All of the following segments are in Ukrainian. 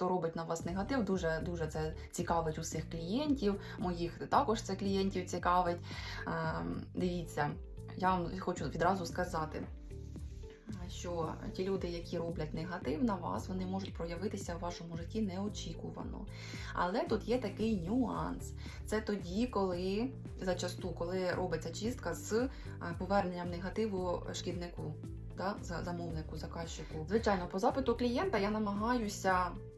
хто робить на вас негатив, дуже дуже це цікавить усіх клієнтів. Моїх також це клієнтів цікавить. Ем, Дивіться, я вам хочу відразу сказати. Що ті люди, які роблять негатив на вас, вони можуть проявитися в вашому житті неочікувано. Але тут є такий нюанс. Це тоді, коли зачасту, коли робиться чистка з е, поверненням негативу шкіднику, да, замовнику, заказчику. Звичайно, по запиту клієнта я намагаюся е,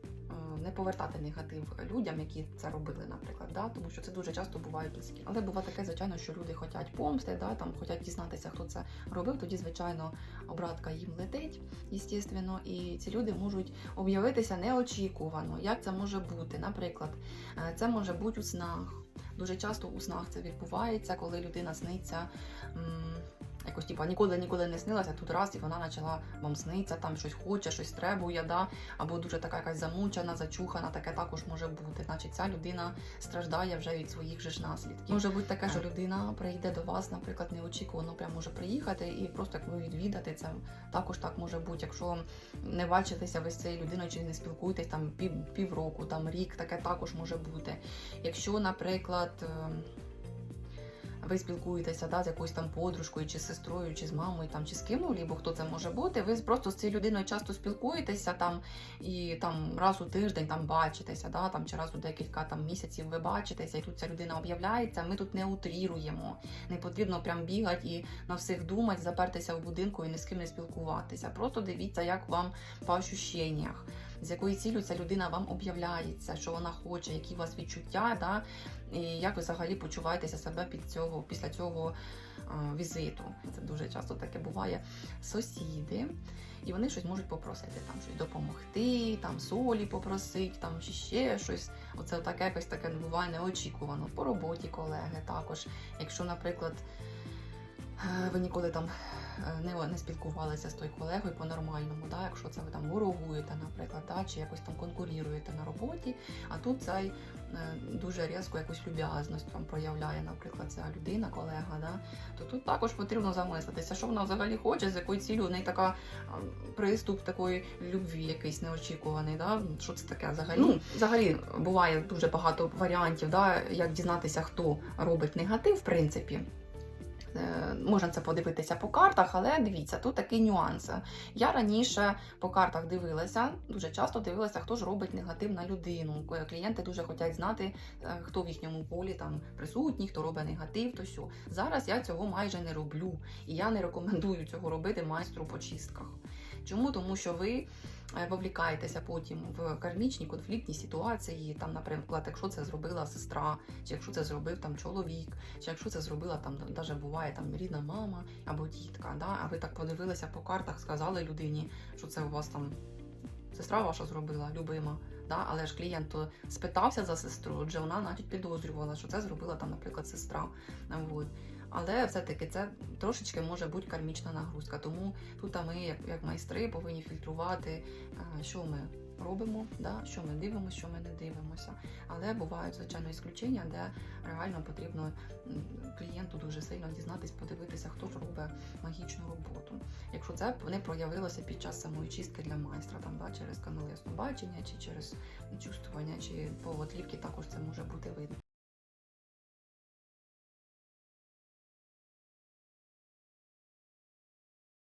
не повертати негатив людям, які це робили, наприклад, да, тому що це дуже часто буває близькі. Але буває таке, звичайно, що люди хочуть помсти, да, там хочуть дізнатися, хто це робив. Тоді, звичайно, обратка їм летить, естественно, і ці люди можуть об'явитися неочікувано. Як це може бути? Наприклад, е, це може бути у снах. Дуже часто у снах це відбувається, коли людина сниться. Якось типа ніколи ніколи не снилася, тут раз і вона почала вам сниться, там щось хоче, щось требує, да? або дуже така якась замучена, зачухана, таке також може бути. Значить, ця людина страждає вже від своїх же ж наслідків. Може бути таке, що людина прийде до вас, наприклад, неочікувано прямо може приїхати і просто як ви відвідати це також так може бути. Якщо не бачитеся ви з цією людиною чи не спілкуєтесь там пів, півроку, там рік, таке також може бути. Якщо, наприклад. Ви спілкуєтеся да, з якоюсь там подружкою, чи з сестрою, чи з мамою, там, чи з ким, ну, либо хто це може бути. Ви просто з цією людиною часто спілкуєтеся там і там раз у тиждень там бачитеся, да, там, чи раз у декілька там, місяців ви бачитеся, і тут ця людина об'являється. Ми тут не утріруємо. Не потрібно прям бігати і на всіх думати, запертися в будинку і ні з ким не спілкуватися. Просто дивіться, як вам по ощущеннях, з якою цілю ця людина вам об'являється, що вона хоче, які у вас відчуття, да, і як ви взагалі почуваєтеся себе під цього, після цього а, візиту. Це дуже часто таке буває. Сусіди, і вони щось можуть попросити, там щось допомогти, там солі попросити, там чи ще щось. Оце таке якось таке буває неочікувано. По роботі колеги також. Якщо, наприклад, ви ніколи там е, не, не спілкувалися з тою колегою по-нормальному, да? якщо це ви там ворогуєте, наприклад, да? чи якось там конкуруєте на роботі, а тут цей е, дуже різко якусь люб'язність вам проявляє, наприклад, ця людина, колега, да? то тут також потрібно замислитися, що вона взагалі хоче, з якою цілею, у неї така приступ такої любві, якийсь неочікуваний. Да? Що це таке взагалі? Ну, взагалі буває дуже багато варіантів, да? як дізнатися, хто робить негатив, в принципі. Е, Можна це подивитися по картах, але дивіться, тут такий нюанс. Я раніше по картах дивилася, дуже часто дивилася, хто ж робить негатив на людину. Е, Клієнти дуже хочуть знати, е, хто в їхньому полі там присутній, хто робить негатив, то що. Зараз я цього майже не роблю, і я не рекомендую цього робити майстру по чистках. Чому? Тому що ви вовлікаєтеся потім в кармічні конфліктні ситуації, там, наприклад, якщо це зробила сестра, чи якщо це зробив там чоловік, чи якщо це зробила там навіть буває там рідна мама або тітка, да? а ви так подивилися по картах, сказали людині, що це у вас там сестра ваша зробила, любима. Да? Але ж клієнт то спитався за сестру, отже, вона навіть підозрювала, що це зробила там, наприклад, сестра. Вот. Але все-таки це трошечки може бути кармічна нагрузка. Тому тут ми, як, майстри, повинні фільтрувати, е, що ми робимо, да? що ми дивимося, що ми не дивимося. Але бувають, звичайно, ісключення, де реально потрібно клієнту дуже сильно дізнатись, подивитися, хто ж робить магічну роботу. Якщо це не проявилося під час самої чистки для майстра, там, да, через канал яснобачення, чи через чувствування, чи по отлівки також це може бути видно.